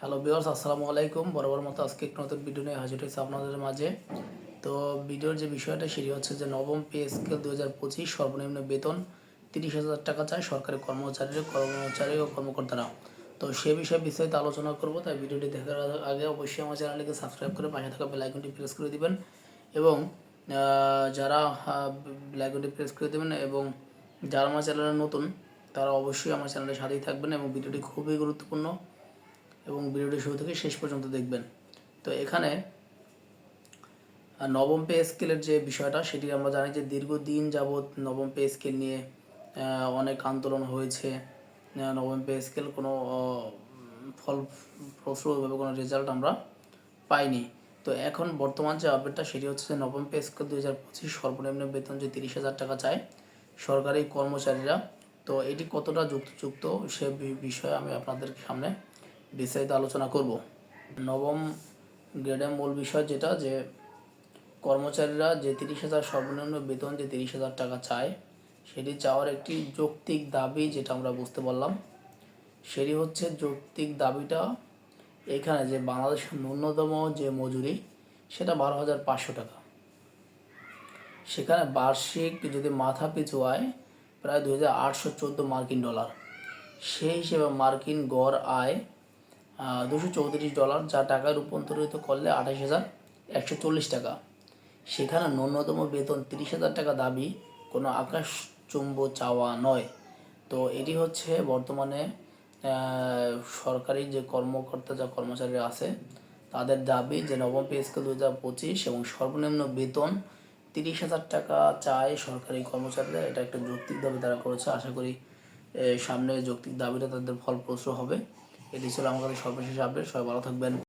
Hello বিয়ার্স আসসালামু আলাইকুম। বরাবর মতো আজকে একটু নতুন ভিডিও নিয়ে হাজির হয়েছে আপনাদের মাঝে। তো ভিডিওর যে বিষয়টা, সেটি হচ্ছে যে নবম পে স্কেল দু হাজার পঁচিশ সর্বনিম্ন বেতন তিরিশ হাজার টাকা চায় সরকারি কর্মচারীর কর্মচারী ও কর্মকর্তারা। তো সে বিষয়ে বিস্তারিত আলোচনা করব, তাই ভিডিওটি দেখার আগে অবশ্যই আমার চ্যানেলটিকে সাবস্ক্রাইব করে পাশে থাকা বেল আইকনটি প্রেস করে দিবেন। এবং যারা বেল আইকনটি প্রেস করে দেবেন এবং যারা আমার চ্যানেলে নতুন, তারা অবশ্যই আমার চ্যানেলের সাথেই থাকবেন এবং ভিডিওটি খুবই গুরুত্বপূর্ণ। এবং ভিডিওটি শুরু থেকে শেষ পর্যন্ত দেখবেন। তো এখানে নবম পে স্কেলের যে বিষয়টা, সেটি আমরা জানি যে দীর্ঘদিন যাবৎ নবম পে স্কেল নিয়ে অনেক আন্দোলন হয়েছে। নবম পে স্কেল কোনো ফল প্রসূরভাবে কোনো রেজাল্ট আমরা পাইনি। তো এখন বর্তমান যে আপডেটটা সেটি হচ্ছে যে নবম পে স্কেল দু হাজার পঁচিশ সর্বনিম্ন বেতন যে তিরিশ হাজার টাকা চায়, সরকারি কর্মচারীরা। তো এটি কতটা যুক্তিযুক্ত সে বিষয়ে আমি আপনাদের সামনে বিস্তারিত আলোচনা করব। নবম গ্রেডে মূল বিষয় যেটা, যে কর্মচারীরা যে তিরিশ হাজার সর্বনিম্ন বেতন, যে তিরিশ হাজার টাকা চায়, সেটি চাওয়ার একটি যৌক্তিক দাবি যেটা আমরা বুঝতে পারলাম। সেটি হচ্ছে যৌক্তিক দাবিটা এখানে যে বাংলাদেশের ন্যূনতম যে মজুরি, সেটা বারো হাজার পাঁচশো টাকা। সেখানে বার্ষিক যদি মাথা পিছু আয় প্রায় দু হাজার আটশো চোদ্দ মার্কিন ডলার। সেই হিসেবে মার্কিন গড় আয় দুশো চৌত্রিশ ডলার যা টাকায় রূপান্তরিত করলে আঠাশ হাজার একশো চল্লিশ টাকা। সেখানে ন্যূনতম বেতন তিরিশ হাজার টাকা দাবি, কোনো আকাশ চুম্ব চাওয়া নয়। তো এটি হচ্ছে বর্তমানে সরকারি যে কর্মকর্তা যা কর্মচারী আছে, তাদের দাবি যে নবম পে স্কেল দু হাজার পঁচিশ এবং সর্বনিম্ন বেতন তিরিশ হাজার টাকা চায় সরকারি কর্মচারীরা। এটা একটা যৌক্তিক দাবি তারা করেছে। আশা করি সামনে যৌক্তিক দাবিটা তাদের ফলপ্রসূ হবে। এটি ছিল কাছে সর্বশেষ আপডেট সবাই ভালো থাকবেন।